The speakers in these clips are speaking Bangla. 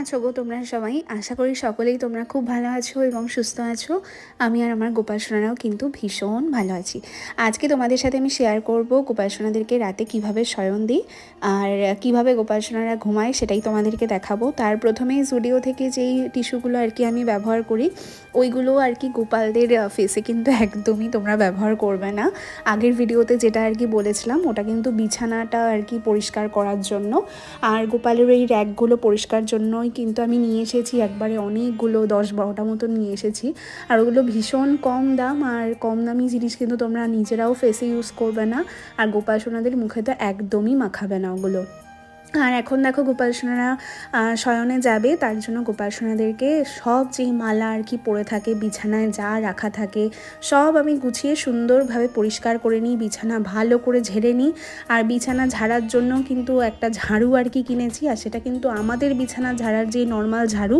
আছো গো তোমরা সবাই? আশা করি সকলেই তোমরা খুব ভালো আছো এবং সুস্থ আছো। আমি আর আমার গোপাল সোনারাও কিন্তু ভীষণ ভালো আছি। আজকে তোমাদের সাথে আমি শেয়ার করব গোপাল সোনাদেরকে রাতে কীভাবে শয়ন দিই আর কীভাবে গোপাল সোনারা ঘুমায় সেটাই তোমাদেরকে দেখাবো। তার প্রথমে স্টুডিও থেকে যেই টিস্যুগুলো আর কি আমি ব্যবহার করি, ওইগুলো আর কি গোপালদের ফেসে কিন্তু একদমই তোমরা ব্যবহার করবে না। আগের ভিডিওতে যেটা আর কি বলেছিলাম, ওটা কিন্তু বিছানাটা আর কি পরিষ্কার করার জন্য। আর গোপালের এই র্যাকগুলো পরিষ্কার জন্যই কিন্তু আমি নিয়ে এসেছি একবারে অনেকগুলো দশ বারোটা মতো নিয়ে এসেছি। আর ওগুলো ভীষণ কম দাম আর কম দামি জিনিস কিন্তু তোমরা নিজেরাও ফেসে ইউজ করবে না। আর গোপাল সোনাদের মুখে তো একদমই মাখাবে না ওগুলো। আর এখন দেখো গোপাল সোনারা শয়নে যাবে, তার জন্য গোপাল সোনাদেরকে সব যেই মালা আর কি পরে থাকে, বিছানায় যা রাখা থাকে, সব আমি গুছিয়ে সুন্দরভাবে পরিষ্কার করে নিই, বিছানা ভালো করে ঝেড়ে নিই। আর বিছানা ঝাড়ার জন্য কিন্তু একটা ঝাড়ু আর কি কিনেছি, আর সেটা কিন্তু আমাদের বিছানা ঝাড়ার যে নর্মাল ঝাড়ু,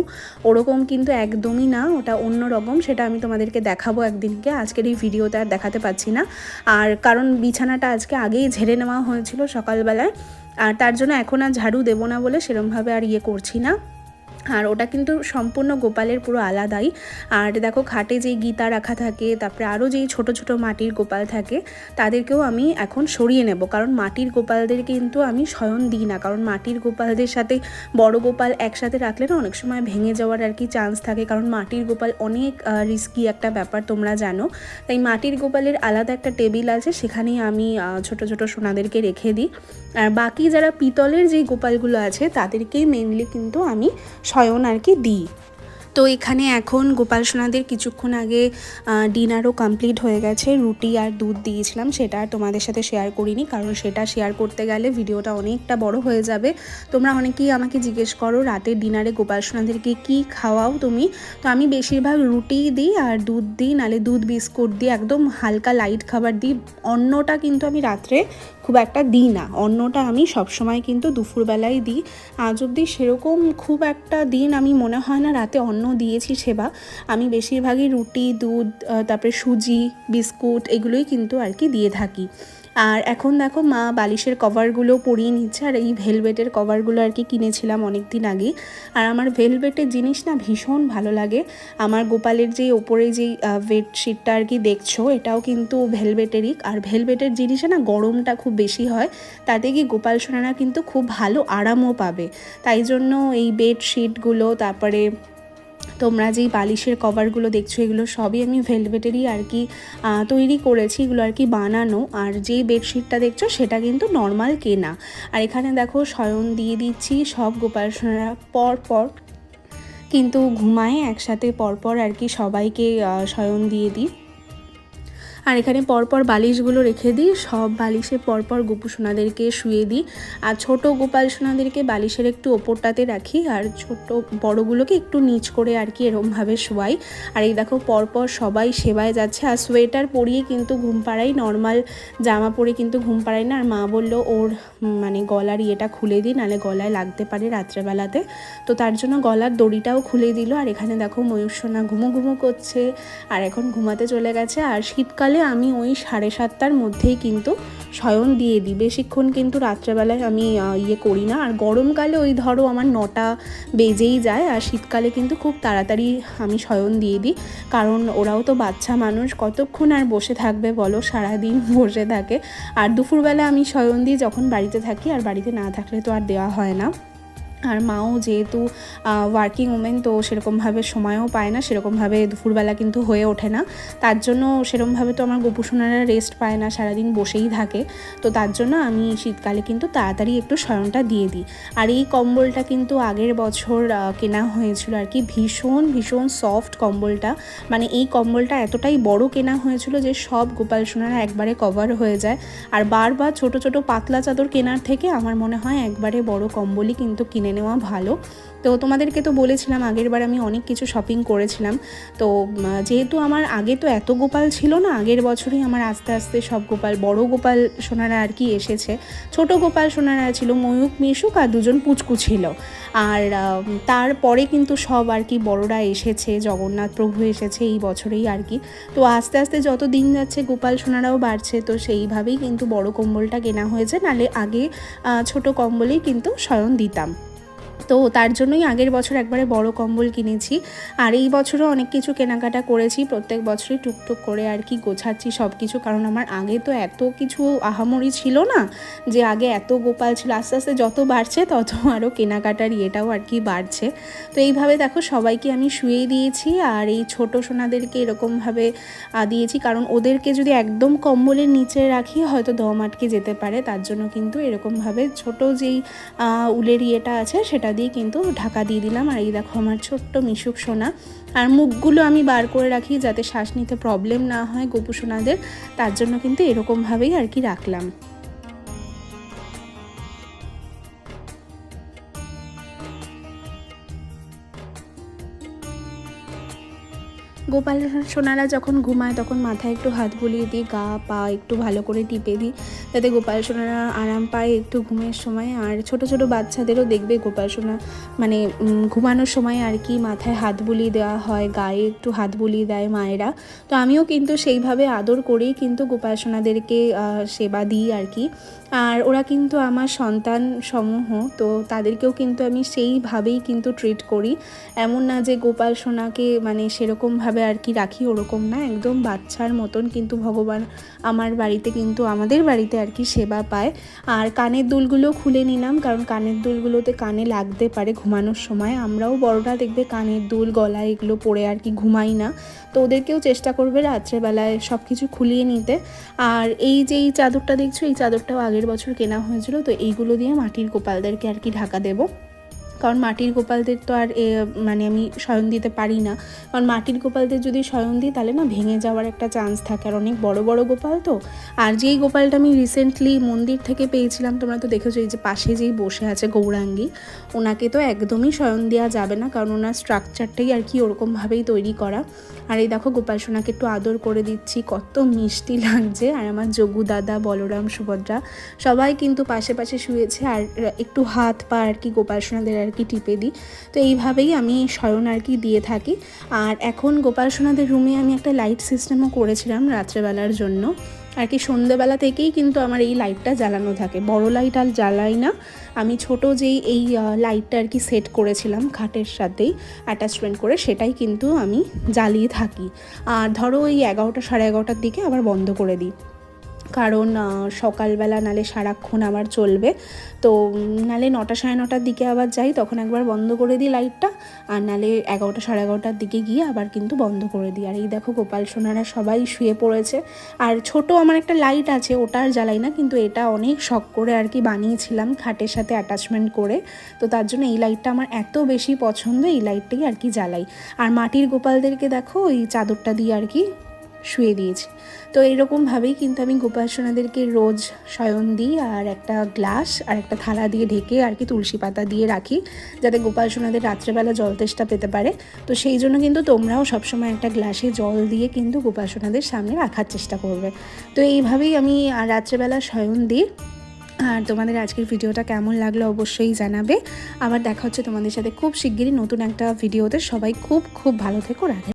ওরকম কিন্তু একদমই না, ওটা অন্য রকম, সেটা আমি তোমাদেরকে দেখাবো একদিনকে, আজকের এই ভিডিওতে আর দেখাতে পাচ্ছি না। আর কারণ বিছানাটা আজকে আগেই ঝেড়ে নেওয়া হয়েছিল সকালবেলায় আর তার জন্য এখন আর ঝাড়ু দেবো না বলে সেরমভাবে আর ইয়ে করছি না। আর ওটা কিন্তু সম্পূর্ণ গোপালের পুরো আলাদাই। আর দেখো খাটে যেই গীতা রাখা থাকে, তারপরে আরও যেই ছোট ছোট মাটির গোপাল থাকে, তাদেরকেও আমি এখন সরিয়ে নেব। কারণ মাটির গোপালদের কিন্তু আমি শয়ন দিই না। কারণ মাটির গোপালদের সাথে বড় গোপাল একসাথে রাখলে না অনেক সময় ভেঙে যাওয়ার আর কি চান্স থাকে। কারণ মাটির গোপাল অনেক রিস্কি একটা ব্যাপার তোমরা জানো। তাই মাটির গোপালের আলাদা একটা টেবিল আছে, সেখানেই আমি ছোট ছোট সোনাদেরকে রেখে দিই। আর বাকি যারা পিতলের যেই গোপালগুলো আছে, তাদেরকেই মেনলি কিন্তু আমি শয়ন আর কি দিই। তো এখানে এখন গোপাল সোনাদের কিছুক্ষণ আগে ডিনারও কমপ্লিট হয়ে গেছে। রুটি আর দুধ দিয়েছিলাম, সেটা আর তোমাদের সাথে শেয়ার করিনি, কারণ সেটা শেয়ার করতে গেলে ভিডিওটা অনেকটা বড় হয়ে যাবে। তোমরা অনেকেই আমাকে জিজ্ঞেস করো রাতের ডিনারে গোপাল সোনাদেরকে কী খাওয়াও তুমি? তো আমি বেশিরভাগ রুটি দিই আর দুধ দিই, নালে দুধ, বিস্কুট দিই, একদম হালকা লাইট খাবার দিই। অন্যটা কিন্তু আমি রাত্রে খুব একটা দিই না। অন্নটা আমি সবসময় কিন্তু দুপুরবেলায় দিই। আজ অবধি সেরকম খুব একটা দিন আমি মনে হয় না রাতে অন্ন দিয়েছি সেবা। আমি বেশিরভাগই রুটি, দুধ তারপরে সুজি, বিস্কুট এগুলোই কিন্তু আর কি দিয়ে থাকি। আর এখন দেখো মা বালিশের কভারগুলো পরিয়ে নিচ্ছে, আর এই ভেলভেটের কভারগুলো আর কি কিনেছিলাম অনেক দিন আগে। আর আমার ভেলভেটের জিনিস না ভীষণ ভালো লাগে। আমার গোপালের যে ওপরে যেই বেডশিটটা আর কি দেখছ, এটাও কিন্তু ভেলভেটেরই আর ভেলভেটের জিনিসে না গরমটা খুব বেশি হয়, তাতে কি গোপাল সোনারা কিন্তু খুব ভালো আরামও পাবে। তাই জন্য এই বেডশিটগুলো তারপরে তোমরা যেই বালিশের কভারগুলো দেখছ, এগুলো সবই আমি ভেলভেটেরই আর কি তৈরি করেছি, এগুলো আর কি বানানো। আর যেই বেডশিটটা দেখছ, সেটা কিন্তু নর্মাল কেনা। আর এখানে দেখো শয়ন দিয়ে দিচ্ছি, সব গোপাল সোনারা পর পর কিন্তু ঘুমায়, একসাথে পরপর আর কি সবাইকে শয়ন দিয়ে দিই। আর এখানে পরপর বালিশগুলো রেখে দিই। সব বালিশে পরপর গোপু সোনাদেরকে শুয়ে দিই। আর ছোট গোপাল সোনাদেরকে বালিশের একটু ওপরটাতে রাখি। আর ছোট বড়গুলোকে একটু নিচ করে আর কি এরমভাবে শোয়াই। আর এই দেখো, পরপর সবাই সেবায় যাচ্ছে। আর সোয়েটার পরিয়ে কিন্তু ঘুম পাড়াই। নর্মাল জামা পরে কিন্তু ঘুম পাড়াই না। আর মা বলল, ওর মানে গলার ইয়েটা খুলে দিই নাহলে গলায় লাগতে পারে রাত্রেবেলাতে। তো তার জন্য গলার দড়িটাও খুলে দিল। আর এখানে দেখো ময়ূর সোনা ঘুমো ঘুমো করছে। আর এখন ঘুমাতে চলে গেছে। আর শীতকাল সকালে আমি ওই সাড়ে সাতটার মধ্যেই কিন্তু শয়ন দিয়ে দিই। বেশিক্ষণ কিন্তু রাত্রেবেলায় আমি ইয়ে করি না। আর গরমকালে ওই ধরো আমার নটা বেজেই যায়, আর শীতকালে কিন্তু খুব তাড়াতাড়ি আমি শয়ন দিয়ে দিই। কারণ ওরাও তো বাচ্চা মানুষ, কতক্ষণ আর বসে থাকবে বলো? সারাদিন বসে থাকে। আর দুপুরবেলা আমি শয়ন দিই যখন বাড়িতে থাকি, আর বাড়িতে না থাকলে তো আর দেওয়া হয় না। আর মাও যেহেতু ওয়ার্কিং ওমেন তো সেরকমভাবে সময়ও পায় না, সেরকমভাবে দুপুরবেলা কিন্তু হয়ে ওঠে না। তার জন্য সেরকমভাবে তো আমার গোপুসোনারা রেস্ট পায় না, সারাদিন বসেই থাকে। তো তার জন্য আমি শীতকালে কিন্তু তাড়াতাড়ি একটু শয়নটা দিয়ে দিই। আর এই কম্বলটা কিন্তু আগের বছর কেনা হয়েছিল আর কি, ভীষণ ভীষণ সফট কম্বলটা। মানে এই কম্বলটা এতটাই বড় কেনা হয়েছিল যে সব গোপাল সোনারা একবারে কভার হয়ে যায়। আর বারবার ছোট ছোট পাতলা চাদর কেনার থেকে আমার মনে হয় একবারে বড় কম্বলই কিন্তু কিনে নেওয়া ভালো। তো তোমাদেরকে তো বলেছিলাম আগের বার আমি অনেক কিছু শপিং করেছিলাম। তো যেহেতু আমার আগে তো এত গোপাল ছিল না, আগের বছরই আমার আস্তে আস্তে সব গোপাল, বড় গোপাল সোনারা আর কি এসেছে। ছোট গোপাল সোনারা ছিল ময়ূক মিশুক আর দুজন পুচকু ছিল। আর তারপরে কিন্তু সব আর কি বড়রা এসেছে, জগন্নাথ প্রভু এসেছে এই বছরেই আর কি। তো আস্তে আস্তে যত দিন যাচ্ছে গোপাল সোনারাও বাড়ছে, তো সেইভাবেই কিন্তু বড় কম্বলটা কেনা হয়েছে। নালে আগে ছোট কম্বলেই কিন্তু শয়ন দিতাম। তো তার জন্যই আগের বছর একবারে বড় কম্বল কিনেছি। আর এই বছরও অনেক কিছু কেনাকাটা করেছি, প্রত্যেক বছরই টুকটুক করে আর কি গোছাচ্ছি সব কিছু কারণ আমার আগে তো এত কিছু আহামরি ছিল না যে আগে এত গোপাল ছিল। আস্তে আস্তে যত বাড়ছে তত আরও কেনাকাটার ইয়েটাও আর কি বাড়ছে। তো এইভাবে দেখো সবাইকে আমি শুয়ে দিয়েছি আর এই ছোট সোনাদেরকে এরকমভাবে দিয়েছি। কারণ ওদেরকে যদি একদম কম্বলের নিচে রাখি হয়তো দম আটকে যেতে পারে। তার জন্য কিন্তু এরকমভাবে ছোট যেই উলের ইয়েটা আছে সেটা দিয়ে কিন্তু ঢাকা দিয়ে দিলাম। আর এই দেখো আমার ছোট্ট মিশুক সোনা। আর মুখগুলো আমি বার করে রাখি যাতে শ্বাস নিতে প্রবলেম না হয় গোপু সোনাদের। তার জন্য কিন্তু এরকমভাবেই আর কি রাখলাম। গোপাল সোনারা যখন ঘুমায়, তখন মাথায় একটু হাত বুলিয়ে দিই, গা, পা একটু ভালো করে টিপে দিই যাতে গোপাল সোনারা আরাম পায় একটু ঘুমের সময়। আর ছোট ছোট বাচ্চাদেরও দেখবে গোপাল সোনা মানে ঘুমানোর সময় আর কি মাথায় হাত বুলিয়ে দেওয়া হয়, গায়ে একটু হাত বুলিয়ে দেয় মায়েরা। তো আমিও কিন্তু সেইভাবে আদর করেই কিন্তু গোপাল সোনাদেরকে সেবা দিই আর কি। আর ওরা কিন্তু আমার সন্তান সমূহ, তো তাদেরকেও কিন্তু আমি সেইভাবেই কিন্তু ট্রিট করি। এমন না যে গোপাল সোনাকে মানে সেরকমভাবে আর কি, রাখি ওরকম না, একদম বাচ্চার মতন কিন্তু ভগবান আমার বাড়িতে কিন্তু আমাদের বাড়িতে আর কি সেবা পায়। আর কানের দুলগুলো খুলে নিলাম, কারণ কানের দুলগুলোতে কানে লাগতে পারে ঘুমানোর সময়। আমরাও বড়রা দেখবে কানের দুল গলা এগুলো পরে আর কি ঘুমাই না। তো ওদেরকেও চেষ্টা করবে রাত্রেবেলায় সব কিছু খুলিয়ে নিতে। আর এই যে এই চাদরটা দেখছ, এই চাদরটাও আগের বছর কেনা হয়েছিল, তো এইগুলো দিয়ে মাটির গোপালদেরকে আর কি ঢাকা দেবো। কারণ মাটির গোপালদের তো আর মানে আমি শয়ন দিতে পারি না। কারণ মাটির গোপালদের যদি শয়ন দিই, তাহলে না ভেঙে যাওয়ার একটা চান্স থাকে। আর অনেক বড় বড় গোপাল তো। আর যেই গোপালটা আমি রিসেন্টলি মন্দির থেকে পেয়েছিলাম, তোমরা তো দেখেছ এই যে পাশে যেই বসে আছে গৌরাঙ্গী, ওনাকে তো একদমই শয়ন দেওয়া যাবে না, কারণ ওনার স্ট্রাকচারটাই আর কি ওরকমভাবেই তৈরি করা। আর এই দেখো গোপাল সোনাকে একটু আদর করে দিচ্ছি, কত মিষ্টি লাগছে। আর আমার যোগু দাদা, বলরাম, সুভদ্রা সবাই কিন্তু পাশে পাশে শুয়েছে। আর একটু হাত পা আর কি গোপাল সোনাদের আর কি টিপে দিই। তো এইভাবেই আমি শয়ন আর কি দিয়ে থাকি। আর এখন গোপাল সোনাদের রুমে আমি একটা লাইট সিস্টেমও করেছিলাম রাত্রেবেলার জন্য। আর কি সন্ধ্যেবেলা থেকেই কিন্তু আমার এই লাইটটা জ্বালানো থাকে। বড় লাইট আর জ্বালাই না। আমি ছোট যেই এই লাইটটা আর কি সেট করেছিলাম খাটের সাথেই অ্যাটাচমেন্ট করে, সেটাই কিন্তু আমি জ্বালিয়ে থাকি। আর ধরো ওই এগারোটা সাড়ে এগারোটার দিকে আবার বন্ধ করে দিই। কারণ সকালবেলা নালে সারাক্ষণ আবার চলবে। তো নালে নটা সাড়ে নটার দিকে আবার যাই, তখন একবার বন্ধ করে দিই লাইটটা। আর নালে এগারোটা সাড়ে এগারোটার দিকে গিয়ে আবার কিন্তু বন্ধ করে দিই। আর এই দেখো গোপাল সোনারা সবাই শুয়ে পড়েছে। আর ছোট আমার একটা লাইট আছে, ওটা আর জ্বালাই না, কিন্তু এটা অনেক শখ করে আর কি বানিয়েছিলাম খাটের সাথে অ্যাটাচমেন্ট করে। তো তার জন্য এই লাইটটা আমার এত বেশি পছন্দ, এই লাইটটাই আর কি জ্বালাই। আর মাটির গোপালদেরকে দেখো, ওই চাদরটা দিয়ে আর কি শুয়ে দিয়েছি। তো এইরকমভাবেই কিন্তু আমি গোপাসনাদেরকে রোজ শয়ন দিই আর একটা গ্লাস আর একটা থালা দিয়ে ঢেকে আর কি তুলসী পাতা দিয়ে রাখি যাতে গোপাসনাদের রাত্রেবেলা জল তেষ্টা পেতে পারে। তো সেই জন্য কিন্তু তোমরাও সবসময় একটা গ্লাসে জল দিয়ে কিন্তু গোপাসনাদের সামনে রাখার চেষ্টা করবে। তো এইভাবেই আমি রাত্রেবেলা শয়ন দিই। আর তোমাদের আজকের ভিডিওটা কেমন লাগল অবশ্যই জানাবে। আবার দেখা হচ্ছে তোমাদের সাথে খুব শিগগিরই নতুন একটা ভিডিওতে। সবাই খুব খুব ভালো থেকো, রাধে।